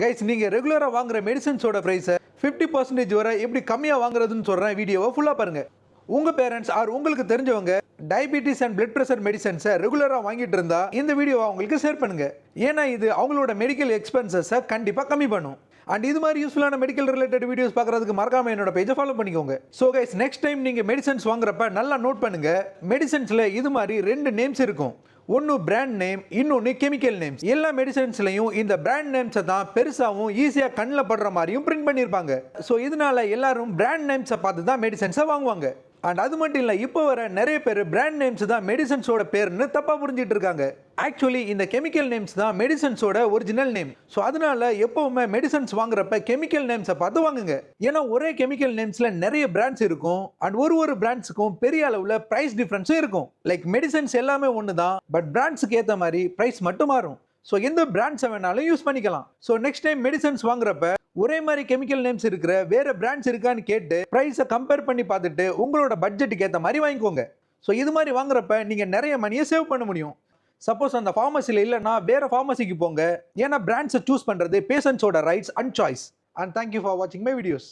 Guys நீங்கள் ரெகுலராக வாங்குற மெடிசன்ஸோட ப்ரைஸை ஃபிஃப்டி பர்சன்டேஜ் வரை எப்படி கம்மியாக வாங்குறதுன்னு சொல்கிறேன் வீடியோவை ஃபுல்லாக பாருங்கள் உங்கள் பேரண்ட்ஸ் ஆர் உங்களுக்கு தெரிஞ்சவங்க டயபிட்டிஸ் அண்ட் பிளட் ப்ரெஷர் மெடிசன்ஸை ரெகுலராக வாங்கிட்டு இருந்தா இந்த வீடியோவை அவங்களுக்கு ஷேர் பண்ணுங்க. ஏன்னா இது அவங்களோட மெடிக்கல் எக்ஸ்பென்சஸை கண்டிப்பாக கம்மி பண்ணும். அண்ட் இது மாதிரி யூஸ்ஃபுல்லான மெடிக்கல் ரிலேட்டட் வீடியோஸ் பார்க்குறதுக்கு மறக்காம என்னோட பேஜை ஃபாலோ பண்ணிக்கோங்க. ஸோ கைஸ் நெக்ஸ்ட் டைம் நீங்கள் மெடிசன்ஸ் வாங்குறப்ப நல்லா நோட் பண்ணுங்க. மெடிசன்ஸில் இது மாதிரி ரெண்டு நேம்ஸ் இருக்கும். ஒன்று பிராண்ட் நேம் இன்னொன்று கெமிக்கல் நேம்ஸ் எல்லா மெடிசன்ஸ்லையும் இந்த பிராண்ட் நேம்ஸை தான் பெருசாகவும் ஈஸியாக கண்ணில் படுற மாதிரியும் பிரிண்ட் பண்ணியிருப்பாங்க ஸோ இதனால எல்லாரும் பிராண்ட் நேம்ஸை பார்த்து தான் மெடிசன்ஸை வாங்குவாங்க. அண்ட் அது மட்டும் இல்லை இப்போ வர நிறைய பேர் பிராண்ட் நேம்ஸ் தான் மெடிசன்ஸோட பேர்னு தப்பாக புரிஞ்சிட்டு இருக்காங்க. ஆக்சுவலி இந்த கெமிக்கல் நேம்ஸ் தான் மெடிசன்ஸோட ஒரிஜினல் நேம் ஸோ அதனால எப்போவுமே மெடிசன்ஸ் வாங்குறப்ப கெமிக்கல் நேம்ஸை பார்த்து வாங்குங்க. ஏன்னா ஒரே கெமிக்கல் நேம்ஸில் நிறைய பிராண்ட்ஸ் இருக்கும். அண்ட் ஒரு ஒரு பிராண்ட்ஸுக்கும் பெரிய அளவில் ப்ரைஸ் டிஃப்ரென்ஸும் இருக்கும். லைக் மெடிசன்ஸ் எல்லாமே ஒன்று தான் பட் பிராண்ட்ஸுக்கு ஏற்ற மாதிரி ப்ரைஸ் மட்டும் மாறும். ஸோ எந்த பிராண்ட்ஸை வேணாலும் யூஸ் பண்ணிக்கலாம். ஸோ நெக்ஸ்ட் டைம் மெடிசன்ஸ் வாங்குறப்ப ஒரே மாதிரி கெமிக்கல் நேம்ஸ் இருக்கிற வேற பிராண்ட்ஸ் இருக்கான்னு கேட்டு ப்ரைஸை கம்பேர் பண்ணி பார்த்துட்டு உங்களோட பட்ஜெட்டுக்கு ஏற்ற மாதிரி வாங்கிக்கோங்க. ஸோ இது மாதிரி வாங்குறப்ப நீங்கள் நிறைய மணியை சேவ் பண்ண முடியும். சப்போஸ் அந்த ஃபார்மசியில் இல்லைன்னா வேற ஃபார்மசிக்கு போங்க. ஏன்னா பிராண்ட்ஸை சூஸ் பண்ணுறது பேஷண்ட்ஸோட rights and choice and thank you for வாட்சிங் மை வீடியோஸ்